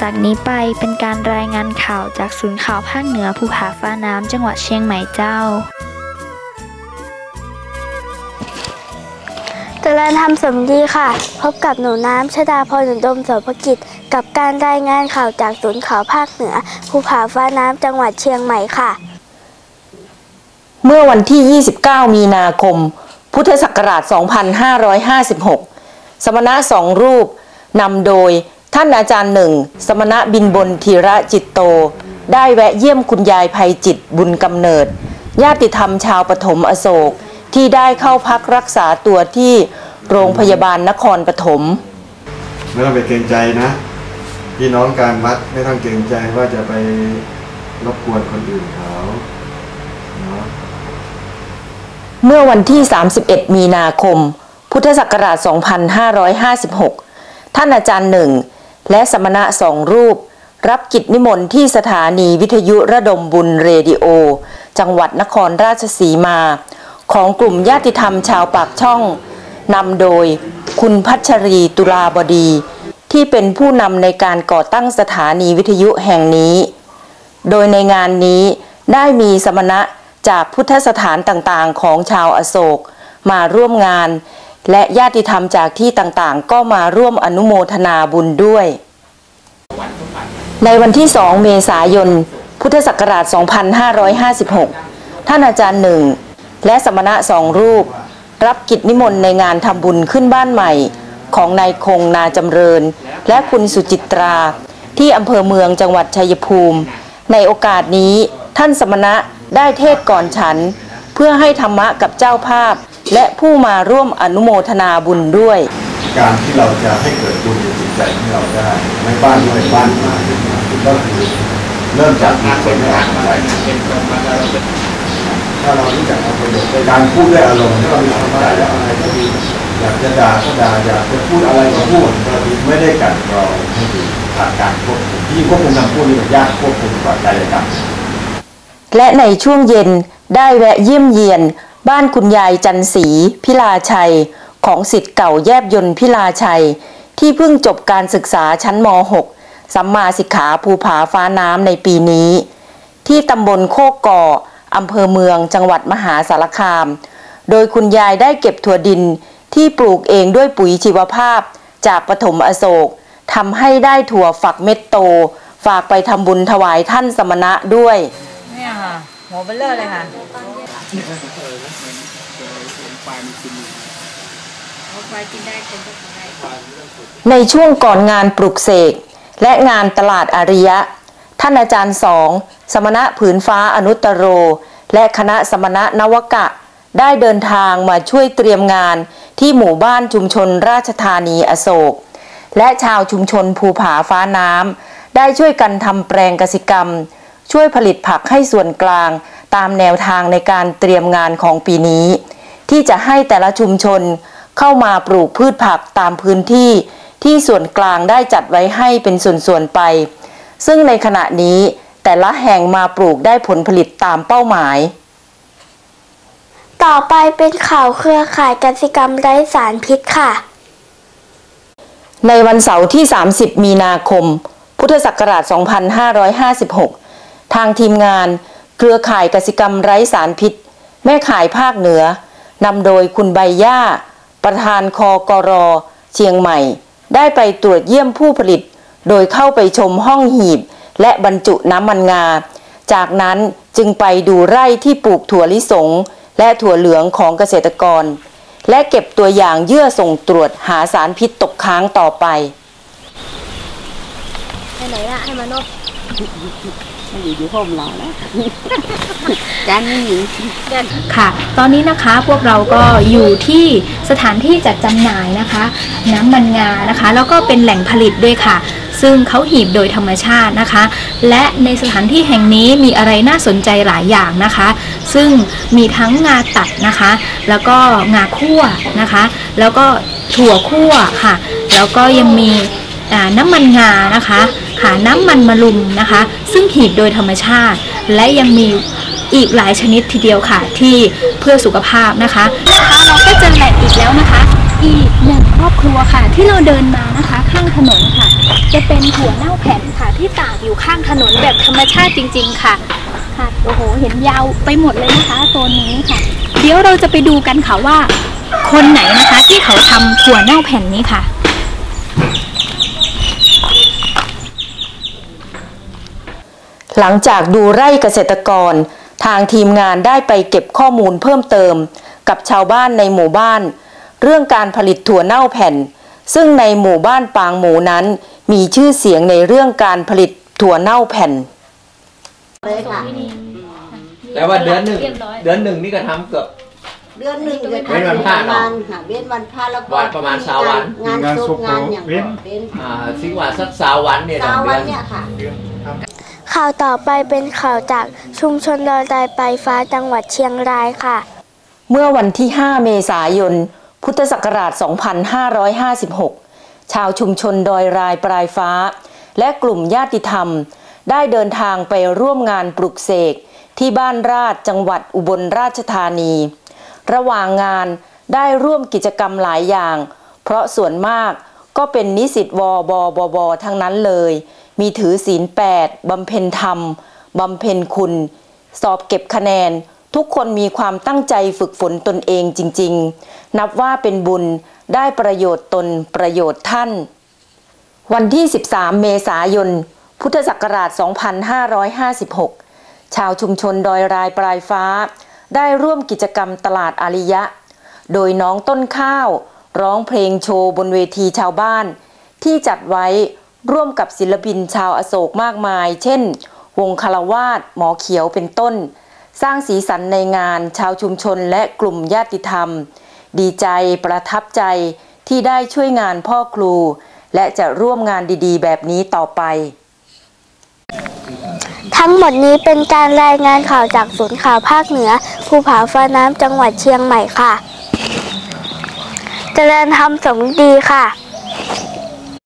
จากนี้ไปเป็นการรายงานข่าวจากศูนย์ข่าวภาคเหนือภูผาฟ้าน้ำจังหวัดเชียงใหม่เจ้าเจริญธรรมสมดีค่ะ พบกับหนูน้ำชดาพรหนุนดมโสภกิจ กับการรายงานข่าวจากศูนย์ข่าวภาคเหนือภูผาฟ้าน้ำจังหวัดเชียงใหม่ค่ะ เมื่อวันที่ 29 มีนาคม พุทธศักราช 2556 สมณะสองรูปนำโดย ท่านอาจารย์หนึ่ง สมณะบินบนธีระจิตโต ได้แวะเยี่ยมคุณยายภัยจิตบุญกำเนิด ญาติธรรมชาวปฐมอโศก ที่ได้เข้าพักรักษาตัวที่โรงพยาบาลนครปฐมไม่ต้องไปเกรงใจนะพี่น้องการวัดไม่ต้องเกรงใจว่าจะไปรบกวนคนอื่นเขาเนาะเมื่อวันที่ 31 มีนาคม พุทธศักราช 2556 ท่านอาจารย์หนึ่ง และสมณะสองรูป รับกิจนิมนต์ที่สถานีวิทยุระดมบุญเรดิโอ จังหวัดนครราชสีมา ของกลุ่มญาติธรรมชาวปากช่องนำโดยคุณพัชรีตุลาบดี ที่เป็นผู้นำในการก่อตั้งสถานีวิทยุแห่งนี้ โดยในงานนี้ได้มีสมณะจากพุทธสถานต่างๆ ของชาวอโศก มาร่วมงาน และญาติธรรมจากที่ต่างๆ ก็มาร่วมอนุโมทนาบุญด้วย ในวันที่ 2 เมษายน พุทธศักราช 2556 ท่านอาจารย์หนึ่ง และสมณะสองรูป รับกิจนิมนต์ในงานทำบุญขึ้นบ้านใหม่ ของนายคงนาจำเริญ และคุณสุจิตรา ที่อำเภอเมืองจังหวัดชัยภูมิ ในโอกาสนี้ท่านสมณะได้เทศก่อนฉัน เพื่อให้ธรรมะกับเจ้าภาพ และผู้มาร่วมอนุโมทนาบุญด้วย การที่เราจะให้เกิดบุญในจิตใจของเราได้ ไม่บ้านไม่บ้านมาก็คือเริ่มจากมีคนให้ออกใจถ้าเรารู้จักเอาประโยชน์ในการพูดด้วยอารมณ์ถ้าเรามีความใจแล้วอะไรก็ดีอยากจะด่าก็ด่าอยากจะพูดอะไรก็พูดเราไม่ได้กลันกรองให้ดีขาดการควบคุมที่ควบคุมคำพูดนี่มันยากควบคุมกว่ากายกรรมและในช่วงเย็นได้แวะเยี่ยมเยียน บ้านคุณยายจันสีพิลาชัย ของสิทธิ์เก่าแยบยนต์พิลาชัย ที่เพิ่งจบการศึกษาชั้นม .6 สัมมาสิกขาภูผาฟ้าน้ำในปีนี้ ที่ตำบลโคกก่ออำเภอเมืองจังหวัดมหาสารคาม โดยคุณยายได้เก็บถั่วดินที่ปลูกเองด้วยปุ๋ยชีวภาพ จากปฐมอโศกทำให้ได้ถั่วฝักเม็ดโต ฝากไปทำบุญถวายท่านสมณะด้วย เนี่ยค่ะหัวเบลเลอร์เลยค่ะในช่วงก่อนงานปลุกเสก และงานตลาดอาริยะ ท่านอาจารย์สอง สมณะผืนฟ้าอนุตตโร และคณะสมณะนวกะ ได้เดินทางมาช่วยเตรียมงานที่หมู่บ้านชุมชนราชธานีอโศก และชาวชุมชนภูผาฟ้าน้ำได้ช่วยกันทำแปลงกสิกรรม ช่วยผลิตผักให้ส่วนกลางตามแนวทางในการเตรียมงานของปีนี้ ที่จะให้แต่ละชุมชนเข้ามาปลูกพืชผักตามพื้นที่ ที่ส่วนกลางได้จัดไว้ให้เป็นส่วนๆไป ซึ่งในขณะนี้แต่ละแห่งมาปลูกได้ผลผลิตตามเป้าหมาย ต่อไปเป็นข่าวเครือข่ายกสิกรรมไร้สารพิษค่ะ ในวันเสาร์ที่ 30 มีนาคม พุทธศักราช 2556 ทางทีมงาน เครือข่ายกสิกรรมไร้สารพิษ แม่ข่ายภาคเหนือนำโดยคุณใบย่า ประธานคอกรอเชียงใหม่ ได้ไปตรวจเยี่ยมผู้ผลิต โดยเข้าไปชมห้องหีบ และบรรจุน้ำมันงา จากนั้นจึงไปดูไร่ที่ปลูกถั่วลิสง และถั่วเหลืองของเกษตรกร และเก็บตัวอย่างเยื่อส่งตรวจหาสารพิษตกค้างต่อไปไปไหนอะให้มานบ อยู่อยู่ห้องเราแล้วการไม่หญิงค่ะ ตอนนี้นะคะพวกเราก็อยู่ที่สถานที่จัดจำหน่ายนะคะ น้ำมันงานะคะ แล้วก็เป็นแหล่งผลิตด้วยค่ะ ซึ่งเขาหีบโดยธรรมชาตินะคะ และในสถานที่แห่งนี้มีอะไรน่าสนใจหลายอย่างนะคะ ซึ่งมีทั้งงาตัดนะคะ แล้วก็งาคั่วนะคะ แล้วก็ถั่วคั่วค่ะ แล้วก็ยังมีอ่าน้ำมันงานะคะ ค่ะน้ำมันมะลุมนะคะ ซึ่งหีบโดยธรรมชาติ และยังมีอีกหลายชนิดทีเดียวค่ะที่เพื่อสุขภาพนะคะนะคะเราก็เจอแหล่อีกแล้วนะคะ อีกหนึ่งครอบครัวค่ะ ที่เราเดินมานะคะ ข้างถนนค่ะ จะเป็นถั่วเน่าแผ่นค่ะที่ตากอยู่ข้างถนนแบบธรรมชาติจริง ๆ ค่ะค่ะโอ้โห เห็นยาวไปหมดเลยนะคะโซนนี้ค่ะ เดี๋ยวเราจะไปดูกันค่ะว่า คนไหนนะคะที่เขาทำถั่วเน่าแผ่นนี้ค่ะ หลังจากดูไร่เกษตรกร ทางทีมงานได้ไปเก็บข้อมูลเพิ่มเติม กับชาวบ้านในหมู่บ้าน เรื่องการผลิตถั่วเน่าแผ่น ซึ่งในหมู่บ้านปางหมูนั้น มีชื่อเสียงในเรื่องการผลิตถั่วเน่าแผ่นแต่ว่าเดือนหนึ่งเดือนหนึ่งนี่ก็ทำเกือบเดือนหนึ่งจะเว้นวันพระประเนอะมาณค่ะเว้นวันพระแล้วก็วันประมาณสามวันงานศพงานอย่างเว้นเว้นอ่าสิว่าสักสาววันเนี่ยสาต่อวเดืวัอนนเนี่ยค่ะ ข่าวต่อไปเป็นข่าวจากชุมชนดอยดายปลายฟ้าจังหวัดเชียงรายค่ะ เมื่อวันที่ 5 เมษายน พุทธศักราช 2556 ชาวชุมชนดอยรายปลายฟ้า และกลุ่มญาติธรรม ได้เดินทางไปร่วมงานปลุกเสกที่บ้านราชจังหวัดอุบลราชธานี ระหว่างงานได้ร่วมกิจกรรมหลายอย่าง เพราะส่วนมากก็เป็นนิสิตวบบบทั้งนั้นเลย มีถือศีลแปดบำเพ็ญธรรม บำเพ็ญคุณ สอบเก็บคะแนน ทุกคนมีความตั้งใจฝึกฝนตนเองจริง ๆ นับว่าเป็นบุญได้ประโยชน์ตนประโยชน์ท่าน วันที่ 13 เมษายน พุทธศักราช 2556 ชาวชุมชนดอยรายปลายฟ้า ได้ร่วมกิจกรรมตลาดอาริยะ โดยน้องต้นข้าว ร้องเพลงโชว์บนเวทีชาวบ้าน ที่จัดไว้ ร่วมกับศิลปินชาวอโศกมากมาย เช่น วงคารวาสหมอเขียวเป็นต้น สร้างสีสันในงานชาวชุมชนและกลุ่มญาติธรรม ดีใจประทับใจที่ได้ช่วยงานพ่อครู และจะร่วมงานดีๆ แบบนี้ต่อไป ทั้งหมดนี้เป็นการรายงานข่าวจากศูนย์ข่าวภาคเหนือภูผาฟ้าน้ำจังหวัดเชียงใหม่ค่ะ เจริญธรรมสมดีค่ะ